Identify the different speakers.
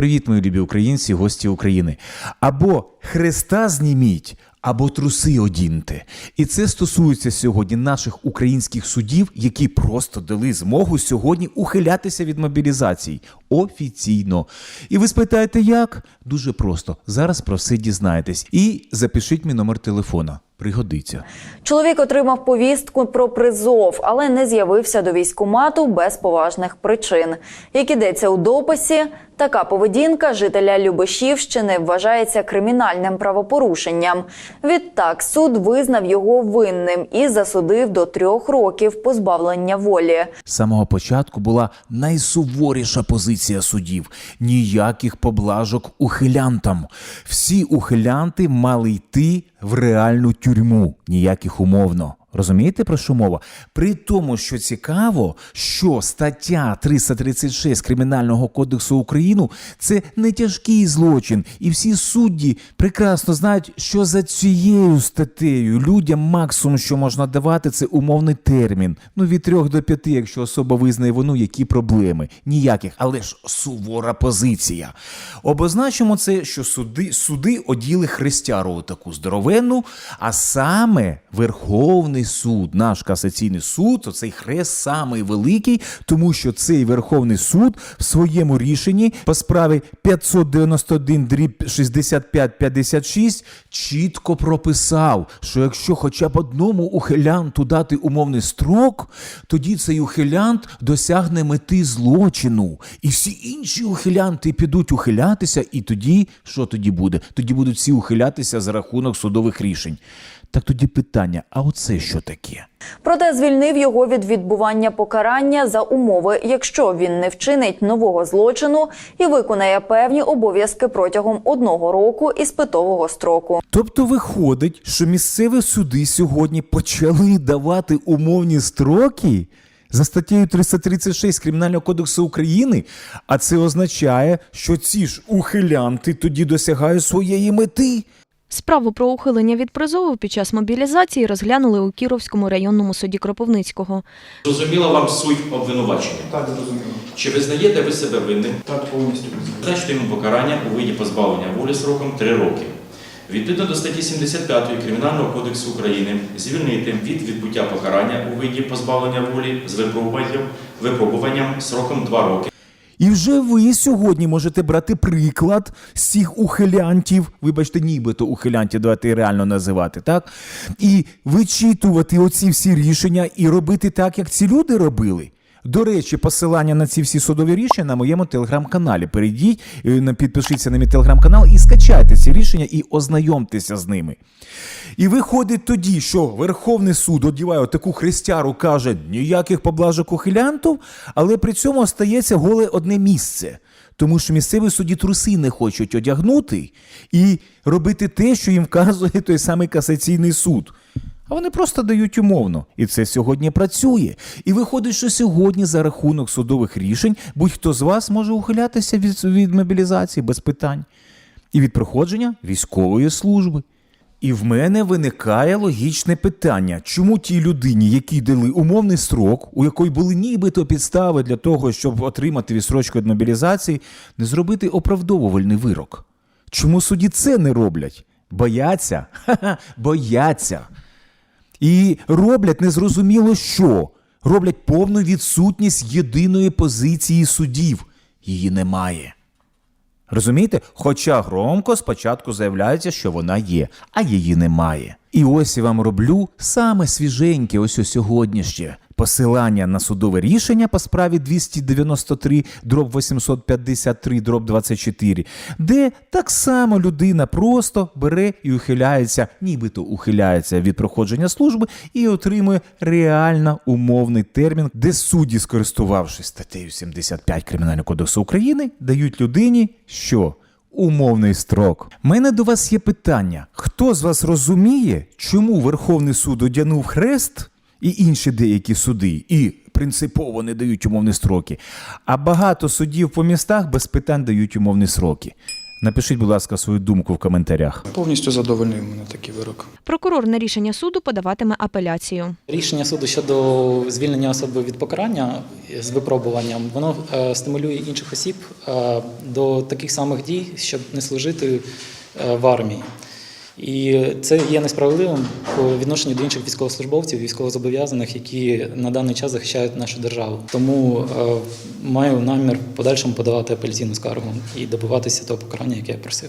Speaker 1: Привіт, мої любі українці, гості України. Або хреста зніміть, або труси одіньте. І це стосується сьогодні наших українських судів, які просто дали змогу сьогодні ухилятися від мобілізації офіційно. І ви спитаєте, як? Дуже просто. Зараз про все дізнаєтесь. І запишіть мій номер телефона. Пригодиться.
Speaker 2: Чоловік отримав повістку про призов, але не з'явився до військкомату без поважних причин. Як ідеться у дописі, така поведінка жителя Любешівщини вважається кримінальним правопорушенням. Відтак суд визнав його винним і засудив до трьох років позбавлення волі.
Speaker 1: З самого початку була найсуворіша позиція судів: ніяких поблажок ухилянтам. Всі ухилянти мали йти в реальну тюрму, ніяких умовно. Розумієте про що мова? При тому, що цікаво, що стаття 336 Кримінального кодексу України це не тяжкий злочин, і всі судді прекрасно знають, що за цією статтею людям максимум, що можна давати, це умовний термін. Ну від трьох до п'яти, якщо особа визнає вину, які проблеми? Ніяких, але ж сувора позиція. Обозначимо це, що суди, суди оділи хрестяру таку здоровенну, а саме Верховний суд, наш касаційний суд, оцей хрест самий великий, тому що цей Верховний суд в своєму рішенні по справі 591 дріб 6556 чітко прописав, що якщо хоча б одному ухилянту дати умовний строк, тоді цей ухилянт досягне мети злочину. І всі інші ухилянти підуть ухилятися, і тоді що тоді буде? Тоді будуть всі ухилятися за рахунок судових рішень. Так тоді питання: а оце що таке?
Speaker 2: Проте звільнив його від відбування покарання за умови, якщо він не вчинить нового злочину і виконає певні обов'язки протягом одного року іспитового строку.
Speaker 1: Тобто виходить, що місцеві суди сьогодні почали давати умовні строки за статтею 336 Кримінального кодексу України, а це означає, що ці ж ухилянти тоді досягають своєї мети.
Speaker 3: Справу про ухилення від призову під час мобілізації розглянули у Кіровському районному суді Кропивницького.
Speaker 4: Зрозуміла вам суть обвинувачення?
Speaker 5: Так, зрозуміло.
Speaker 4: Чи визнаєте ви себе винним?
Speaker 5: Так, повністю визнаю.
Speaker 4: Значить йому покарання у виді позбавлення волі сроком 3 роки. Відповідно до статті 75 Кримінального кодексу України звільнити від відбуття покарання у виді позбавлення волі з випробуванням, випробуванням сроком 2 роки.
Speaker 1: І вже ви сьогодні можете брати приклад з цих ухилянтів, вибачте, нібито ухилянтів, давайте реально називати, так? І вичитувати оці всі рішення і робити так, як ці люди робили. До речі, посилання на ці всі судові рішення на моєму телеграм-каналі. Перейдіть, е, підпишіться на мій телеграм-канал і скачайте ці рішення і ознайомтеся з ними. І виходить тоді, що Верховний суд одіває таку хрестяру, каже ніяких поблажок ухилянтів, але при цьому остається голе одне місце. Тому що місцеві судді труси не хочуть одягнути і робити те, що їм вказує той самий касаційний суд. А вони просто дають умовно. І це сьогодні працює. І виходить, що сьогодні за рахунок судових рішень будь-хто з вас може ухилятися від, від мобілізації без питань і від проходження військової служби. І в мене виникає логічне питання, чому тій людині, якій дали умовний строк, у якої були нібито підстави для того, щоб отримати відстрочку від мобілізації, не зробити оправдовувальний вирок? Чому судді це не роблять? Бояться? Ха-ха, бояться. І роблять незрозуміло що. Роблять повну відсутність єдиної позиції судів. Її немає. Розумієте? Хоча громко спочатку заявляється, що вона є, а її немає. І ось я вам роблю саме свіженьке, ось у сьогодніще. Посилання на судове рішення по справі 293 дроб 853 дроб 24, де так само людина просто бере і ухиляється, нібито ухиляється від проходження служби і отримує реально умовний термін, де судді, скористувавшись статтею 75 Кримінального кодексу України, дають людині що? Умовний строк. Мене до вас є питання: хто з вас розуміє, чому Верховний суд одягнув хрест і інші деякі суди, і принципово не дають умовні строки, а багато судів по містах без питань дають умовні сроки? Напишіть, будь ласка, свою думку в коментарях.
Speaker 5: Повністю задовольнив мене такий вирок.
Speaker 3: Прокурор на рішення суду подаватиме апеляцію.
Speaker 6: Рішення суду щодо звільнення особи від покарання з випробуванням воно е, стимулює інших осіб е, до таких самих дій, щоб не служити е, в армії. І це є несправедливим по відношенню до інших військовослужбовців, військовозобов'язаних, які на даний час захищають нашу державу. Тому е, маю намір подальшому подавати апеляційну скаргу і добиватися того покарання, яке я просив.